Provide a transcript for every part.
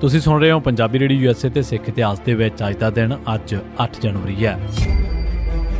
ਤੁਸੀਂ ਸੁਣ ਰਹੇ ਹੋ ਪੰਜਾਬੀ ਰੇਡੀਓ ਯੂਐਸਏ ਤੇ ਸਿੱਖ ਇਤਿਹਾਸ ਦੇ ਵਿੱਚ ਅੱਜ ਦਾ ਦਿਨ, ਅੱਜ 8 ਜਨਵਰੀ ਹੈ।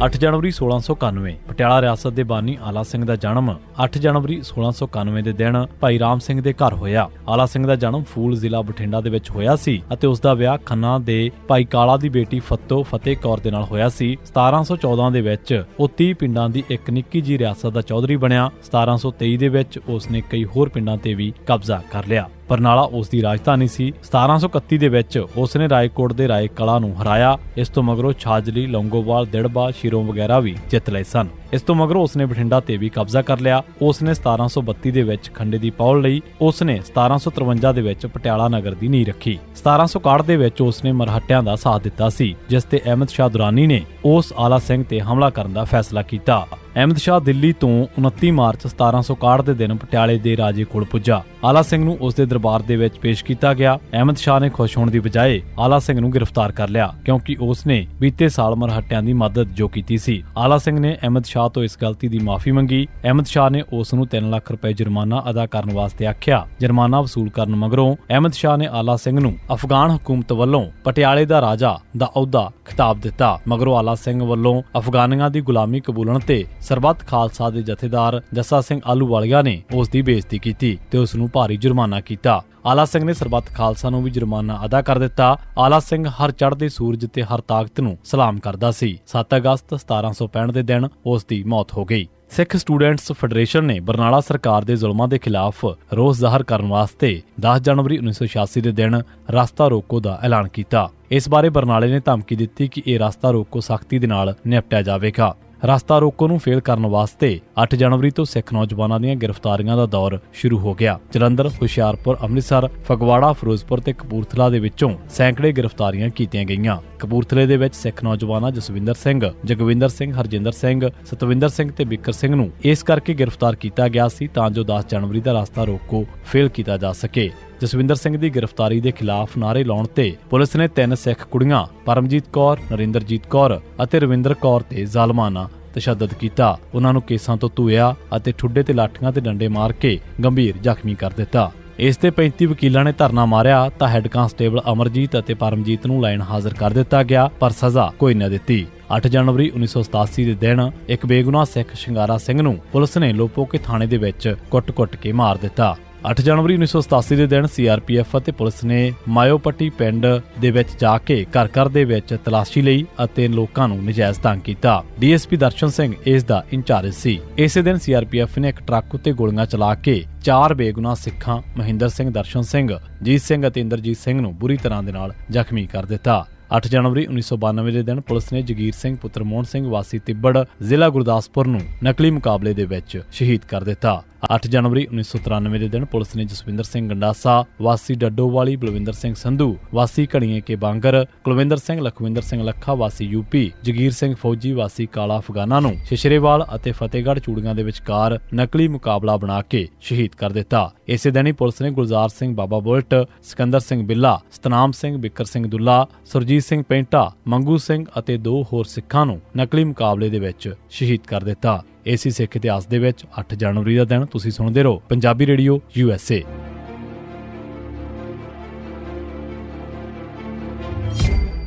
8 ਜਨਵਰੀ 1691 ਪਟਿਆਲਾ ਰਿਆਸਤ ਦੇ ਬਾਨੀ ਆਲਾ ਸਿੰਘ ਦਾ ਜਨਮ। 8 ਜਨਵਰੀ 1691 ਦੇ ਦਿਨ ਭਾਈ ਰਾਮ ਸਿੰਘ ਦੇ ਘਰ ਹੋਇਆ। ਆਲਾ ਸਿੰਘ ਦਾ ਜਨਮ ਫੂਲ ਜ਼ਿਲ੍ਹਾ ਬਠਿੰਡਾ ਦੇ ਵਿੱਚ ਹੋਇਆ ਸੀ ਅਤੇ ਉਸ ਦਾ ਵਿਆਹ ਖੰਨਾ ਦੇ ਭਾਈ ਕਾਲਾ ਦੀ ਬੇਟੀ ਫੱਤੋ ਫਤਿਹ ਕੌਰ ਦੇ ਨਾਲ ਹੋਇਆ ਸੀ। 1714 ਦੇ ਵਿੱਚ ਉਹ 30 ਪਿੰਡਾਂ ਦੀ ਇੱਕ ਨਿੱਕੀ ਜੀ ਰਿਆਸਤ ਦਾ ਚੌਧਰੀ ਬਣਿਆ। 1723 ਦੇ ਵਿੱਚ ਉਸ ਨੇ ਕਈ ਹੋਰ ਪਿੰਡਾਂ ਤੇ ਵੀ ਕਬਜ਼ਾ ਕਰ ਲਿਆ। ਬਰਨਾਲਾ ਉਸ ਦੀ ਰਾਜਧਾਨੀ ਸੀ। 1731 ਦੇ ਵਿੱਚ ਉਸ ਨੇ ਰਾਏਕੋਟ ਦੇ ਰਾਏ ਕਲਾ ਨੂੰ ਹਰਾਇਆ। ਇਸ ਤੋਂ ਮਗਰੋਂ ਛਾਜਲੀ, ਲੌਂਗੋਵਾਲ, ਦਿੜਬਾ ਸ਼ਿਰੋਂ ਵਗੈਰਾ ਵੀ ਜਿੱਤ ਲਏ ਸਨ। ਇਸ ਤੋਂ ਮਗਰੋਂ ਉਸ ਨੇ ਬਠਿੰਡਾ ਤੇ ਵੀ ਕਬਜ਼ਾ ਕਰ ਲਿਆ। ਉਸ ਨੇ 1732 ਦੇ ਵਿੱਚ ਖੰਡੇ ਦੀ ਪੌਲ ਲਈ। ਉਸ ਨੇ 1753 ਦੇ ਵਿੱਚ ਪਟਿਆਲਾ ਨਗਰ ਦੀ ਨੀਂਹ ਰੱਖੀ। 1761 ਦੇ ਵਿੱਚ ਉਸ ਨੇ ਮਰਹੱਟਿਆਂ ਦਾ ਸਾਥ ਦਿੱਤਾ ਸੀ, ਜਿਸ ਤੇ ਅਹਿਮਦ ਸ਼ਾਹ ਦੁਰਾਨੀ ਨੇ ਉਸ ਆਲਾ ਸਿੰਘ ਤੇ ਹਮਲਾ ਕਰਨ ਦਾ ਫੈਸਲਾ ਕੀਤਾ। ਅਹਿਮਦ ਸ਼ਾਹ ਦਿੱਲੀ ਤੋਂ 29 ਮਾਰਚ 1761 ਦੇ ਦਿਨ ਪਟਿਆਲੇ ਦੇ ਰਾਜੇ ਕੋਲ ਪੁੱਜਾ। ਆਲਾ ਸਿੰਘ ਨੂੰ ਉਸ ਦੇ ਦਰਬਾਰ ਦੇ ਵਿੱਚ ਪੇਸ਼ ਕੀਤਾ ਗਿਆ। ਅਹਿਮਦ ਸ਼ਾਹ ਨੇ ਖੁਸ਼ ਹੋਣ ਦੀ ਬਜਾਏ ਆਲਾ ਸਿੰਘ ਨੂੰ ਗ੍ਰਿਫਤਾਰ ਕਰ ਲਿਆ, ਕਿਉਂਕਿ ਉਸ ਨੇ ਬੀਤੇ ਸਾਲ ਮਰਹੱਟਿਆਂ ਦੀ ਮਦਦ ਜੋ ਕੀਤੀ ਸੀ। ਆਲਾ ਸਿੰਘ ਨੇ ਅਹਿਮਦ ਸ਼ਾਹ ਤੋਂ ਇਸ ਗਲਤੀ ਦੀ ਮਾਫੀ ਮੰਗੀ। ਅਹਿਮਦ ਸ਼ਾਹ ਨੇ ਉਸ ਨੂੰ 3 ਲੱਖ ਰੁਪਏ ਜੁਰਮਾਨਾ ਅਦਾ ਕਰਨ ਵਾਸਤੇ ਆਖਿਆ। ਜੁਰਮਾਨਾ ਵਸੂਲ ਕਰਨ ਮਗਰੋਂ ਅਹਿਮਦ ਸ਼ਾਹ ਨੇ ਆਲਾ ਸਿੰਘ ਨੂੰ ਅਫਗਾਨ ਹਕੂਮਤ ਵੱਲੋਂ ਪਟਿਆਲੇ ਦਾ ਰਾਜਾ ਦਾ ਅਹੁਦਾ ਖਿਤਾਬ ਦਿੱਤਾ। ਮਗਰੋਂ ਆਲਾ ਸਿੰਘ ਵੱਲੋਂ ਅਫਗਾਨੀਆਂ ਦੀ ਗੁਲਾਮੀ ਕਬੂਲਣ ਤੇ ਸਰਬੱਤ ਖਾਲਸਾ ਦੇ ਜਥੇਦਾਰ ਜੱਸਾ ਸਿੰਘ ਆਲੂਵਾਲੀਆ ਨੇ ਉਸ ਦੀ ਬੇਇੱਜ਼ਤੀ ਕੀਤੀ ਤੇ ਉਸ ਨੂੰ ਭਾਰੀ ਜੁਰਮਾਨਾ ਕੀਤਾ। ਆਲਾ ਸਿੰਘ ਨੇ ਸਰਬੱਤ ਖਾਲਸਾ ਨੂੰ ਵੀ ਜੁਰਮਾਨਾ ਅਦਾ ਕਰ ਦਿੱਤਾ। ਆਲਾ ਸਿੰਘ ਹਰ ਚੜ੍ਹਦੇ ਸੂਰਜ ਤੇ ਹਰ ਤਾਕਤ ਨੂੰ ਸਲਾਮ ਕਰਦਾ ਸੀ। 7 ਅਗਸਤ 1765 ਦੇ ਦਿਨ ਉਸ ਦੀ ਮੌਤ ਹੋ ਗਈ। ਸਿੱਖ ਸਟੂਡੈਂਟਸ ਫੈਡਰੇਸ਼ਨ ਨੇ ਬਰਨਾਲਾ ਸਰਕਾਰ ਦੇ ਜ਼ੁਲਮਾਂ ਦੇ ਖਿਲਾਫ ਰੋਸ ਜ਼ਾਹਰ ਕਰਨ ਵਾਸਤੇ 10 ਜਨਵਰੀ 1986 ਦੇ ਦਿਨ ਰਸਤਾ ਰੋਕੋ ਦਾ ਐਲਾਨ ਕੀਤਾ। ਇਸ ਬਾਰੇ ਬਰਨਾਲੇ ਨੇ ਧਮਕੀ ਦਿੱਤੀ ਕਿ ਇਹ ਰਸਤਾ ਰੋਕੋ ਸਖਤੀ ਦੇ ਨਾਲ ਨਿਪਟਿਆ ਜਾਵੇਗਾ। ਰਸਤਾ ਰੋਕੋ ਨੂੰ ਫੇਲ ਕਰਨ ਵਾਸਤੇ 8 ਜਨਵਰੀ ਤੋਂ ਸਿੱਖ ਨੌਜਵਾਨਾਂ ਦੀਆਂ ਗ੍ਰਿਫਤਾਰੀਆਂ ਦਾ ਦੌਰ ਸ਼ੁਰੂ ਹੋ ਗਿਆ। ਜਲੰਧਰ, ਹੁਸ਼ਿਆਰਪੁਰ, ਅੰਮ੍ਰਿਤਸਰ, ਫਗਵਾੜਾ, ਫਿਰੋਜ਼ਪੁਰ ਤੇ ਕਪੂਰਥਲਾ ਦੇ ਵਿੱਚੋਂ ਸੈਂਕੜੇ ਗ੍ਰਿਫਤਾਰੀਆਂ ਕੀਤੀਆਂ ਗਈਆਂ। ਕਪੂਰਥਲੇ ਦੇ ਵਿੱਚ ਸਿੱਖ ਨੌਜਵਾਨਾਂ ਜਸਵਿੰਦਰ ਸਿੰਘ, ਜਗਵਿੰਦਰ ਸਿੰਘ, ਹਰਜਿੰਦਰ ਸਿੰਘ, ਸਤਵਿੰਦਰ ਸਿੰਘ ਤੇ ਬਿੱਕਰ ਸਿੰਘ ਨੂੰ ਇਸ ਕਰਕੇ ਗ੍ਰਿਫਤਾਰ ਕੀਤਾ ਗਿਆ ਸੀ ਤਾਂ ਜੋ 10 ਜਨਵਰੀ ਦਾ ਰਸਤਾ ਰੋਕੋ, ਫੇਲ ਕੀਤਾ ਜਾ ਸਕੇ। ਜਸਵਿੰਦਰ ਸਿੰਘ ਦੀ ਗ੍ਰਿਫਤਾਰੀ ਦੇ ਖਿਲਾਫ ਨਾਰੇ ਲਾਉਣ ਤੇ ਪੁਲਿਸ ਨੇ ਤਿੰਨ ਸਿੱਖ ਕੁੜੀਆਂ, ਪਰਮਜੀਤ ਕੌਰ, ਨਰਿੰਦਰਜੀਤ ਕੌਰ ਅਤੇ ਰਵਿੰਦਰ ਕੌਰ ਤੇ ਜ਼ਾਲਮਾਨਾ ਤਸ਼ੱਦਦ ਕੀਤਾ। ਉਹਨਾਂ ਨੂੰ ਕੇਸਾਂ ਤੋਂ ਧੂਇਆ ਅਤੇ ਠੁੱਡੇ ਤੇ ਲਾਠੀਆਂ ਤੇ ਡੰਡੇ ਮਾਰ ਕੇ ਗੰਭੀਰ ਜ਼ਖਮੀ ਕਰ ਦਿੱਤਾ। ਇਸ ਤੇ 35 ਵਕੀਲਾਂ ਨੇ ਧਰਨਾ ਮਾਰਿਆ, ਤਾਂ ਹੈੱਡ ਕਾਂਸਟੇਬਲ ਅਮਰਜੀਤ ਅਤੇ ਪਰਮਜੀਤ ਨੂੰ ਲਾਈਨ ਹਾਜ਼ਰ ਕਰ ਦਿੱਤਾ ਗਿਆ, ਪਰ ਸਜ਼ਾ ਕੋਈ ਨਾ ਦਿੱਤੀ। 8 ਜਨਵਰੀ 1987 ਦੇ ਦਿਨ ਇੱਕ ਬੇਗੁਨਾਹ ਸਿੱਖ ਸ਼ਿੰਗਾਰਾ ਸਿੰਘ ਨੂੰ ਪੁਲਿਸ ਨੇ ਲੋਪੋਕੇ ਥਾਣੇ ਦੇ ਵਿੱਚ ਕੁੱਟ-ਕੁੱਟ ਕੇ ਮਾਰ ਦਿੱਤਾ। 8 ਜਨਵਰੀ 1987 ਦੇ ਦਿਨ ਸੀਆਰਪੀਐਫ ਅਤੇ ਪੁਲਿਸ ਨੇ ਮਾਇਓਪੱਟੀ ਪਿੰਡ ਦੇ ਵਿੱਚ ਜਾ ਕੇ ਘਰ-ਘਰ ਦੇ ਵਿੱਚ ਤਲਾਸ਼ੀ ਲਈ ਅਤੇ ਲੋਕਾਂ ਨੂੰ ਨਜਾਇਜ਼ ਤੰਗ ਕੀਤਾ। ਡੀਐਸਪੀ ਦਰਸ਼ਨ ਸਿੰਘ ਇਸ ਦਾ ਇੰਚਾਰਜ ਸੀ। ਇਸੇ ਦਿਨ ਸੀਆਰਪੀਐਫ ਨੇ ਇੱਕ ਟਰੱਕ ਉੱਤੇ ਗੋਲੀਆਂ ਚਲਾ ਕੇ ਚਾਰ ਬੇਗੁਨਾਹ ਸਿੱਖਾਂ, ਮਹਿੰਦਰ ਸਿੰਘ, ਦਰਸ਼ਨ ਸਿੰਘ, ਜੀਤ ਸਿੰਘ ਅਤੇ ਇੰਦਰਜੀਤ ਸਿੰਘ ਨੂੰ ਬੁਰੀ ਤਰ੍ਹਾਂ ਦੇ ਨਾਲ ਜ਼ਖਮੀ ਕਰ ਦਿੱਤਾ। 8 ਜਨਵਰੀ 1992 ਦੇ ਦਿਨ ਪੁਲਿਸ ਨੇ ਜਗੀਰ ਸਿੰਘ, ਪੁੱਤਰ ਮੋਹਨ ਸਿੰਘ ਵਾਸੀ ਤਿੱਬੜ ਜ਼ਿਲ੍ਹਾ ਗੁਰਦਾਸਪੁਰ ਨੂੰ ਨਕਲੀ ਮੁਕਾਬਲੇ ਦੇ ਵਿੱਚ ਸ਼ਹੀਦ ਕਰ ਦਿੱਤਾ। 8 ਜਨਵਰੀ 1993 ਦੇ ਦਿਨ ਪੁਲਿਸ ਨੇ ਜਸਵਿੰਦਰ ਸਿੰਘ ਗੰਡਾਸਾ, ਵਾਸੀ ਡੱਡੋਵਾਲੀ ਬਲਵਿੰਦਰ ਸਿੰਘ ਸੰਧੂ, ਵਾਸੀ ਘੜੀਏ ਕੇ ਬਾਂਗਰ, ਕੁਲਵਿੰਦਰ ਸਿੰਘ, ਲਖਵਿੰਦਰ ਸਿੰਘ ਲੱਖਾ, ਵਾਸੀ ਯੂਪੀ ਜਗੀਰ ਸਿੰਘ ਫੌਜੀ, ਵਾਸੀ ਕਾਲਾ ਅਫਗਾਨਾ ਨੂੰ ਸ਼ਿਸ਼ਰੇਵਾਲ ਅਤੇ ਫਤਿਹਗੜ੍ਹ ਚੂੜੀਆਂ ਦੇ ਵਿਚਕਾਰ ਨਕਲੀ ਮੁਕਾਬਲਾ ਬਣਾ ਕੇ ਸ਼ਹੀਦ ਕਰ ਦਿੱਤਾ। ਇਸੇ ਦਿਨ ਹੀ ਪੁਲਿਸ ਨੇ ਗੁਲਜ਼ਾਰ ਸਿੰਘ ਬਾਬਾ ਬੁਲਟ, ਸਿਕੰਦਰ ਸਿੰਘ ਬਿੱਲਾ, ਸਤਨਾਮ ਸਿੰਘ ਬਿੱਕਰ ਸਿੰਘ ਦੁੱਲਾ, ਸੁਰਜੀਤ ਸਿੰਘ ਪੈਂਟਾ, ਮੰਗੂ ਸਿੰਘ ਅਤੇ ਦੋ ਹੋਰ ਸਿੱਖਾਂ ਨੂੰ ਨਕਲੀ ਮੁਕਾਬਲੇ ਦੇ ਵਿੱਚ ਸ਼ਹੀਦ ਕਰ ਦਿੱਤਾ। ਏਸੀ ਸਿੱਖ ਇਤਿਹਾਸ ਦੇ ਵਿੱਚ 8 ਜਨਵਰੀ ਦਾ ਦਿਨ ਤੁਸੀਂ ਸੁਣਦੇ ਰਹੋ Punjabi radio U S A.